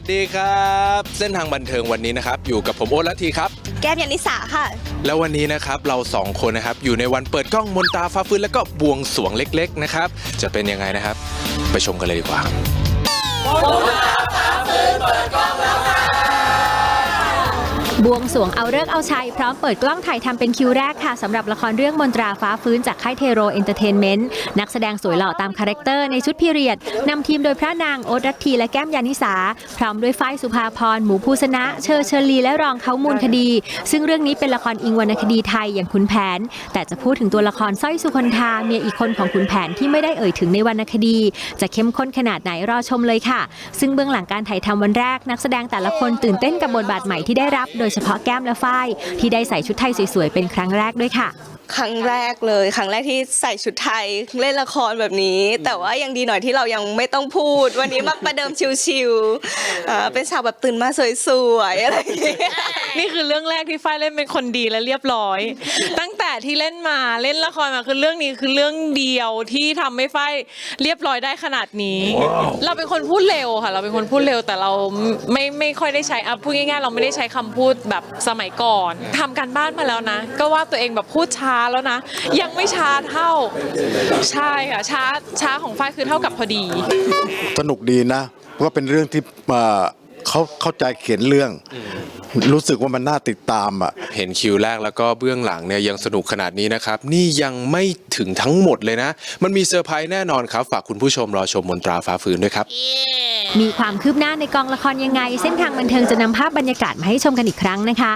วัสดีครับ เส้นทางบันเทิงวันนี้นะครับ อยู่กับผมโอ๊ตละทีครับ แก้มยานิสาค่ะ แล้ววันนี้นะครับเราสองคนนะครับ อยู่ในวันเปิดกล้องมนตราฟ้าฟื้นแล้วก็บวงสรวงเล็ก ๆ นะครับ จะเป็นยังไงนะครับ ไปชมกันเลยดีกว่า บวงสวงเอาเลิกเอาชัย พร้อมเปิดกล้องถ่ายทำเป็นคิวแรกค่ะสำหรับละครเรื่องมนตราฟ้าฟื้นจากค่ายเทโรเอนเตอร์เทนเมนต์นักแสดงสวยหล่อตามคาแรคเตอร์ในชุดพีเรียดนำทีมโดยพระนางโอ๊ตรัตทีและแก้มยานิสา พร้อมด้วยฝ้ายสุภาพรหมูภูสนะ เชอร์เชอรีและรองเขามูลคดี ซึ่งเรื่องนี้เป็นละครอิงวรรณคดีไทยอย่างขุนแผน แต่จะพูดถึงตัวละครสร้อยสุคนธาเมียอีกคนของขุนแผนที่ไม่ได้เอ่ยถึงในวรรณคดี จะเข้มข้นขนาดไหนรอชมเลยค่ะ ซึ่งเบื้องหลังการถ่ายทำวันแรกนักแสดงแต่ละคนตื่นเต้นกับบทบาทใหม่ที่ได้รับโดยเฉพาะแก้มและฝ้ายที่ได้ใส่ชุดไทยสวยๆ เป็นครั้งแรกด้วยค่ะ ครั้งแรกเลย ครั้งแรกที่ใส่ชุดไทยเล่นละครแบบนี้ แต่ว่ายังดีหน่อยที่เรายังไม่ต้องพูด วันนี้มาประเดิมชิวๆอ่าเป็นฉากแบบตื่นมาสวยๆอะไรอย่างเงี้ย นี่คือเรื่องแรกที่ฝ้ายเล่นเป็นคนดีและเรียบร้อย ตั้ง แต่ที่เล่นมาเล่นละครมาคือเรื่องนี้คือเรื่องเดียวที่ทำให้ฝ้ายเรียบร้อยได้ขนาดนี้ เราเป็นคนพูดเร็วค่ะ เราเป็นคนพูดเร็วแต่เราไม่ไม่ค่อยได้ใช้อะพูดง่ายๆ เราไม่ได้ใช้คำพูดแบบสมัยก่อนทำการบ้านมาแล้วนะ ก็ว่าตัวเองแบบพูดช้าแล้วนะ ยังไม่ช้าเท่า ใช่ค่ะช้าช้าของฝ้ายคือเท่ากับพอดี สนุกดีนะก็เป็นเรื่องที่เอ่อ เขาเข้าใจเขียนเรื่อง รู้สึกว่ามันน่าติดตามอะ เห็นคิวแรกแล้วก็เบื้องหลังเนี่ยยังสนุกขนาดนี้นะครับ นี่ยังไม่ถึงทั้งหมดเลยนะ มันมีเซอร์ไพรส์แน่นอนครับ ฝากคุณผู้ชมรอชมมนตราฟ้าฟื้นด้วยครับ มีความคืบหน้าในกองละครยังไง เส้นทางบันเทิงจะนำภาพบรรยากาศมาให้ชมกันอีกครั้งนะคะ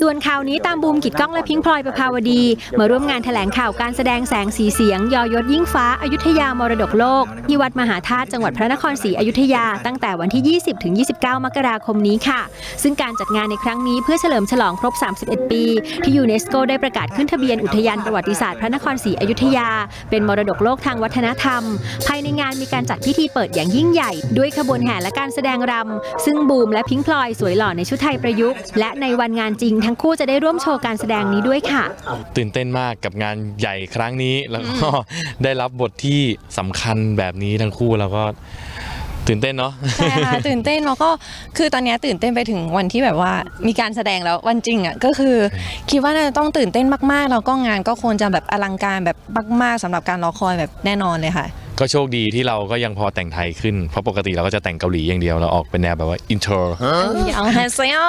ส่วนข่าวนี้ตามบูมกิดกล้องและพิงพลอยประภาวดี มาร่วมงานแถลงข่าวการแสดงแสงสีเสียง ยอยศยิ่งฟ้าอายุทยามรดกโลก ที่วัดมหาธาตุจังหวัดพระนครศรีอยุธยา ตั้งแต่วันที่ 20 ถึง 29 มกราคมนี้ค่ะ ซึ่งการจัดงานในครั้งนี้เพื่อเฉลิมฉลองครบ 31 ปี ที่ยูเนสโกได้ประกาศขึ้นทะเบียนอุทยานประวัติศาสตร์พระนครศรีอยุธยา เป็นมรดกโลกทางวัฒนธรรม ภายในงานมีการจัดพิธีเปิดอย่างยิ่งใหญ่ ด้วยขบวนแห่และการแสดงรำซึ่งบูมและพิงพลอยสวยหล่อในชุดไทยประยุกต์และในวันงานจริงทั้งคู่จะได้ร่วมโชว์การแสดงนี้ด้วยค่ะ ตื่นเต้นมากกับงานใหญ่ครั้งนี้แล้วก็ได้รับบทที่สำคัญแบบนี้ทั้งคู่แล้วก็ตื่นเต้นเนาะใช่ค่ะตื่นเต้นแล้วก็คือตอนเนี้ยตื่นเต้นไปถึงวันที่แบบว่ามีการแสดงแล้ววันจริงอะก็คือ คิดว่าน่าจะต้องตื่นเต้นมากๆแล้วก็งานก็ควรจะแบบอลังการแบบมากๆสำหรับการรอคอยแบบแน่นอนเลยค่ะ ก็โชคดีที่เราก็ยังพอแต่งไทยขึ้น เพราะปกติเราก็จะแต่งเกาหลีอย่างเดียวเราออกเป็นแนวแบบว่าอินเตอร์เอาฮะเซล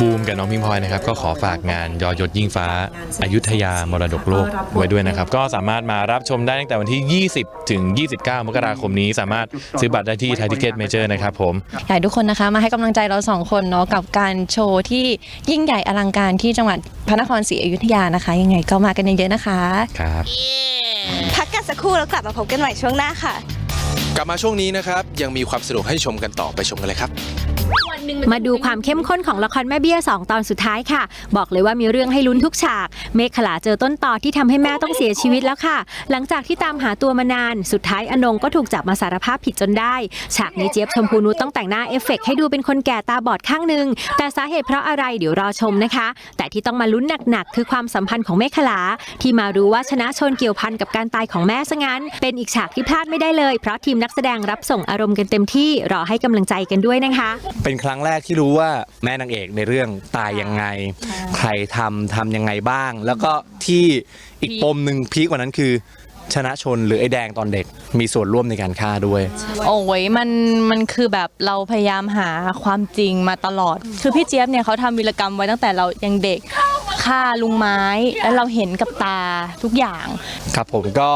บูมกับน้องพิงพลอยนะครับก็ขอฝากงานยอยศยิ่งฟ้าอายุทยามรดกโลกไว้ด้วยนะครับ ก็สามารถมารับชมได้ตั้งแต่วันที่ 20 ถึง 29 มกราคมนี้สามารถซื้อบัตรได้ที่ไทยทิเก็ตเมเจอร์นะครับผมอยากให้ทุกคนนะคะมาให้กำลังใจเราสองคนเนาะกับการโชว์ที่ยิ่งใหญ่อลังการที่จังหวัดพระนครศรีอยุธยานะคะ ยังไงก็มากันเยอะๆนะคะครับ พักกันสักครู่แล้วกลับมาพบกันใหม่ช่วงหน้าค่ะ กลับมาช่วงนี้นะครับ ยังมีความสนุกให้ชมกันต่อไปชมกันเลยครับ มาดูความเข้มข้นของละครแม่เบี้ย 2 ตอนสุดท้ายค่ะ บอกเลยว่ามีเรื่องให้ลุ้นทุกฉาก เมฆขลาเจอต้นต่อที่ทำให้แม่ต้องเสียชีวิตแล้วค่ะ หลังจากที่ตามหาตัวมานาน สุดท้ายอนงก็ถูกจับมาสารภาพผิดจนได้ ฉากนี้เจี๊ยบชมพูนุชต้องแต่งหน้าเอฟเฟกต์ให้ดูเป็นคนแก่ตาบอดข้างหนึ่งแต่สาเหตุเพราะอะไรเดี๋ยวรอชมนะคะ แต่ที่ต้องมาลุ้นหนักๆคือความสัมพันธ์ของเมฆขลา ที่มารู้ว่าชนะชนเกี่ยวพันกับการตายของแม่ซะงั้น เป็นอีกฉากที่พลาดไม่ได้เลย เพราะทีมนักแสดงรับส่งอารมณ์กันเต็มที่รอให้กำลังใจกันด้วยนะคะ เป็นครั้งแรกที่รู้ว่าแม่นางเอกในเรื่องตายยังไง ใครทำทำยังไงบ้าง แล้วก็ที่อีกปมหนึ่งพีคกว่านั้นคือ ชนะชนหรือไอ้แดงตอนเด็กมีส่วนร่วมในการฆ่าด้วย โอ้ยมันมันคือแบบเราพยายามหาความจริงมาตลอด คือพี่เจี๊ยบเนี่ยเขาทำวีรกรรมไว้ตั้งแต่เรายังเด็กฆ่าลุงไม้ แล้วเราเห็นกับตาทุกอย่าง ครับผมก็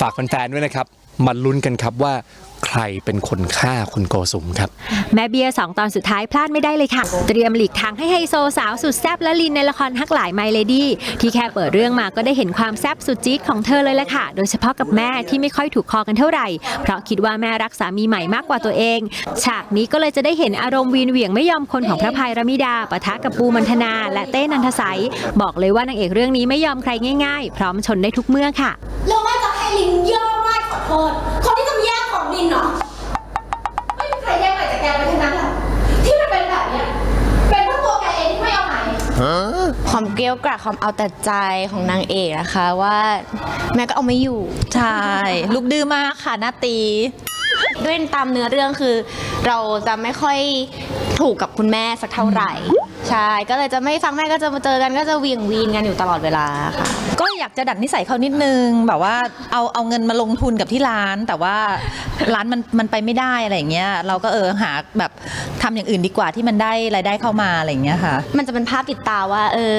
ฝากแฟนๆด้วยนะครับมาลุ้นกันครับว่า ใครเป็นคนฆ่าคุณโกสุมครับ แม่เบียร์สองตอนสุดท้ายพลาดไม่ได้เลยค่ะ เตรียมหลีกทางให้ไฮโซสาวสุดแซ่บและลินในละครฮักหลายไมเลดี้ที่แค่เปิดเรื่องมาก็ได้เห็นความแซ่บสุดจี๊ดของเธอเลยละค่ะ โดยเฉพาะกับแม่ที่ไม่ค่อยถูกคอกันเท่าไหร่ เพราะคิดว่าแม่รักสามีใหม่มากกว่าตัวเอง ฉากนี้ก็เลยจะได้เห็นอารมณ์วีนเหวี่ยงไม่ยอมคนของพระพายรมิดาปะทะกับปูมันธนา และเต้นันทสัยบอกเลยว่านางเอกเรื่องนี้ไม่ยอมใครง่าย ๆ พร้อมชนได้ทุกเมื่อค่ะแล้วแม่จะให้ลินย่อไหว้ขอโทษ คนที่จะมาแย่งของลินเหรอไม่มีใครแย่งอะไรจากแกไปทั้งนั้นแหละที่มันเป็นแบบเนี้ยเป็นเพราะตัวแกเองที่ไม่เอาไหนความเกรี้ยวกราดความเอาแต่ใจของนางเอกนะคะว่าแม่ก็เอาไม่อยู่ ใช่ ลูกดื้อมากค่ะหน้าตี ด้วยตามเนื้อเรื่องคือ เราจะไม่ค่อยถูกกับคุณแม่สักเท่าไหร่ ใช่ก็เลยจะไม่ฟังแม่ก็จะมาเจอกันก็จะเวียงวีนกันอยู่ตลอดเวลาค่ะ ก็อยากจะดัดนิสัยเขานิดนึงแบบว่าเอาเอาเงินมาลงทุนกับที่ร้าน แต่ว่าร้านมันมันไปไม่ได้อะไรอย่างเงี้ยเราก็เออหาแบบทำอย่างอื่นดีกว่าที่มันได้รายได้เข้ามาอะไรอย่างเงี้ยค่ะ มันจะเป็นภาพติดตาว่า เออ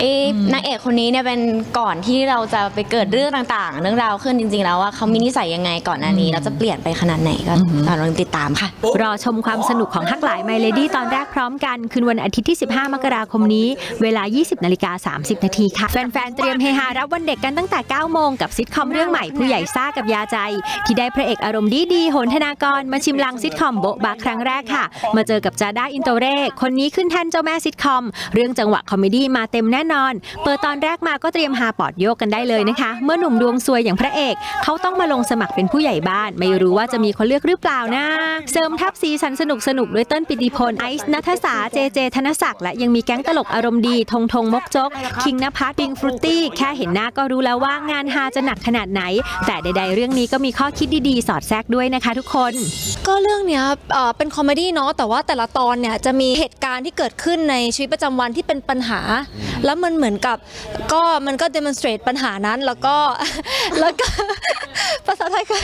เอ๊ะนางเอกคนนี้เนี่ยเป็นก่อนที่เราจะไปเกิดเรื่องต่างๆ เรื่องราวขึ้นจริง ๆ แล้วว่าเขามีนิสัยยังไงก่อนหน้านี้เราจะเปลี่ยนไปขนาดไหนก็ลองติดตามค่ะ รอชมความสนุกของฮักหลายไมเลดี้ตอนแรกพร้อมกันคืนวันอาทิตย์ที่15มกราคมนี้ เวลา 20นาฬิกา30 นาทีค่ะ แฟนๆ เตรียมเฮฮารับวันเด็กกันตั้งแต่ 9 โมงกับซิทคอมเรื่องใหม่ผู้ใหญ่ซ่ากับยาใจ ที่ได้พระเอกอารมณ์ดีดีโหนธนากร มาชิมลางซิทคอมโบ๊ะบาครั้งแรกค่ะ มาเจอกับจาด้าอินโตเร่คนนี้ขึ้นแท่นเจ้าแม่ซิทคอม เรื่องจังหวะคอมเมดี้มาเต็มแน่นอน เปิดตอนแรกมาก็เตรียมหาปอดโยกกันได้เลยนะคะ เมื่อหนุ่มดวงซวยอย่างพระเอก เขาต้องมาลงสมัครเป็นผู้ใหญ่บ้าน ไม่รู้ว่าจะมีคนเลือกหรือเปล่านะ เสริมทัพสีสันสนุกสนุกด้วยเต้นปิติพลไอซ์นัทสาเจเจธนศักดิและยังมีแก๊งตลกอารมณ์ดีทงทงมกจก คิงนภัสปิงฟรุตตี้ แค่เห็นหน้าก็รู้แล้วว่างานฮาจะหนักขนาดไหน แต่ใด ๆ เรื่องนี้ก็มีข้อคิดดีๆ สอดแทรกด้วยนะคะทุกคน ก็เรื่องเนี้ยเอ่อเป็นคอมเมดี้เนาะแต่ว่าแต่ละตอนเนี่ยจะมีเหตุการณ์ที่เกิดขึ้นในชีวิตประจำวันที่เป็นปัญหา แล้วมันเหมือนกับก็มันก็ demonstrate ปัญหานั้นแล้วก็ แล้วก็ ภาษาไทยก็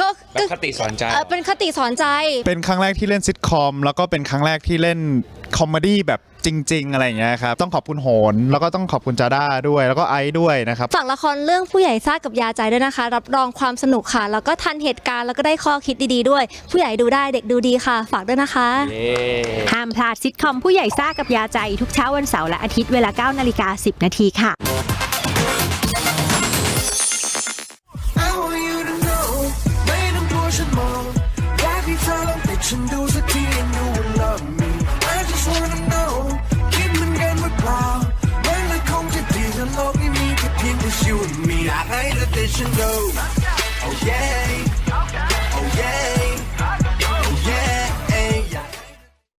ก็แบบคติสอนใจ เอ่อเป็นคติสอนใจ เป็นครั้งแรกที่เล่นซิทคอม แล้วก็เป็นครั้งแรกที่เล่นคอมเมดี้แบบ จริง ๆ อะไรอย่างเงี้ยครับ ต้องขอบคุณโหน แล้วก็ต้องขอบคุณจาด้าด้วย แล้วก็ไอซ์ด้วยนะครับ ฝากละครเรื่องผู้ใหญ่ซ่ากับยาใจด้วยนะคะ รับรองความสนุกค่ะ แล้วก็ทันเหตุการณ์แล้วก็ได้ข้อคิดดีๆด้วย ผู้ใหญ่ดูได้เด็กดูดีค่ะ ฝากด้วยนะคะ ห้ามพลาดซิทคอมผู้ใหญ่ซ่ากับยาใจทุกเช้าวันเสาร์และอาทิตย์เวลา9นาฬิกา10 นาทีค่ะ vision goes. Oh yeah.